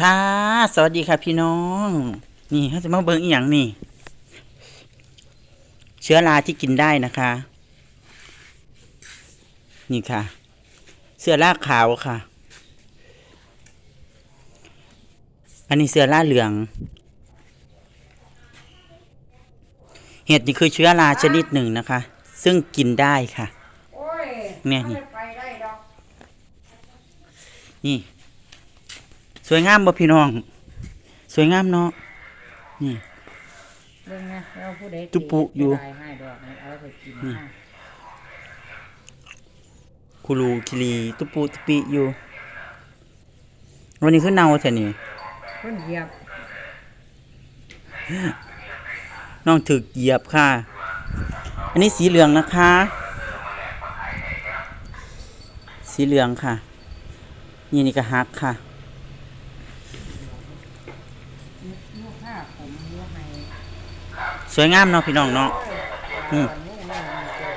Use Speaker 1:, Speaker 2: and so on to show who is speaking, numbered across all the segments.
Speaker 1: ค่ะ สวัสดีค่ะพี่น้อง นี่เขาจะมาเบิ่งอีหยังนี่ เชื้อราที่กินได้นะคะ นี่ค่ะ เสื้อราขาวค่ะ อันนี้เสื้อราเหลือง เห็ดนี่คือเชื้อราชนิดหนึ่งนะคะ ซึ่งกินได้ค่ะ
Speaker 2: โอ้ย
Speaker 1: เนี่ยนี่
Speaker 2: มัไปได้ดอก
Speaker 1: นี่ สวยงามบ่พี่น้อง สวยงามเนาะนี่
Speaker 2: เบิ่งนะเราผู้ใด
Speaker 1: จุปุอยู่
Speaker 2: ได้ให้ดอกให้เอาไปกิน
Speaker 1: นี่
Speaker 2: นะ
Speaker 1: คุรูคิรีตุปูตุปิอยู่ วันนี้คือเนาแท้นี่
Speaker 2: เพิ่นเหยียบ
Speaker 1: น้องถึกเหยียบค่ะ อันนี้สีเหลืองนะคะ สีเหลืองค่ะ นี่นี่ก็ฮักค่ะ
Speaker 2: ลูกห้าผมลูกให้
Speaker 1: สวยงามเนาะพี่น้องเนาะอืม
Speaker 2: ตอนนี้แม่มันเจอ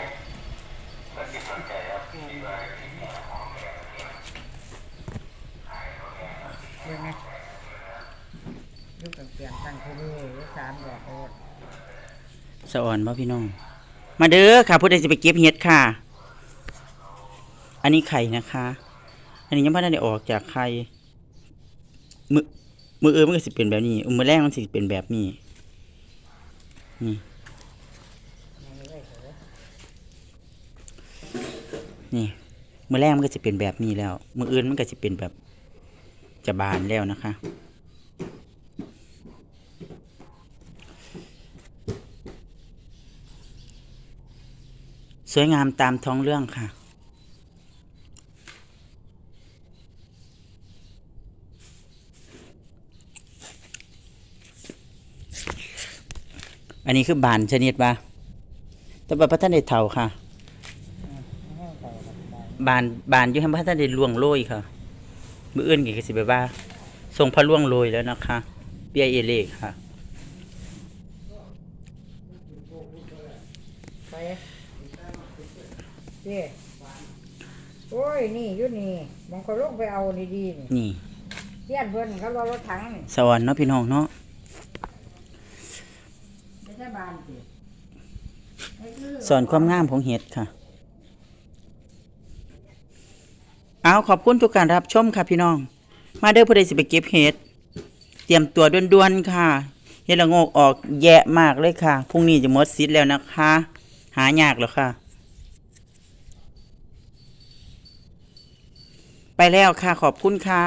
Speaker 2: เบิ่งนะลูกกับเสียงตั้งคู่มือลูกสามดอกโอด
Speaker 1: สะอ่อนบ่พี่น้อง มาเด้อค่ะผู้ใดจะไปเก็บเห็ดค่ะ อันนี้ไข่นะคะ อันนี้ยังไม่ได้ออกจากไข่มือ มือเออมันก็สิเป็นแบบนี้มือแรกมันสิเป็นแบบนี้นี่
Speaker 2: นี่เลยเถอะ
Speaker 1: นี่มือแรกมันก็จะเป็นแบบนี้แล้ว มืออื่นมันก็จะเป็นแบบจะบานแล้วนะคะ สวยงามตามท้องเรื่องค่ะ อันนี้คือบานชนิดว่าแต่ว่าพระท่านได้เท่าค่ะ
Speaker 2: ให้ไปครับไป
Speaker 1: บานบานอยู่ให้พระท่านได้ล่วงโรยค่ะมืออื่นก็สิแบบว่าทรงพระล่วงโรยแล้วนะคะเปียเอเล่ค่ะ
Speaker 2: ไปเจ้โอ้ย นี่อยุนี่มันก็ลงไปเอาดีๆนี่
Speaker 1: นี่
Speaker 2: เทียนเพิ่นเขารอรถถังนี่
Speaker 1: สวรรค์เนาะพี่น้องเนาะ
Speaker 2: ไม่ใช่บ้าน ส
Speaker 1: อนความงามของเห็ดค่ะ เอาขอบคุณทุกการรับชมค่ะพี่น้อง มาเด้อผู้ใดสิไปเก็บเห็ด เตรียมตัวด่วนๆค่ะ เห็ดละโงกออกแย่มากเลยค่ะพรุ่งนี้จะหมดซิดแล้วนะคะ หายากแล้วค่ะ ไปแล้วค่ะขอบคุณค่ะ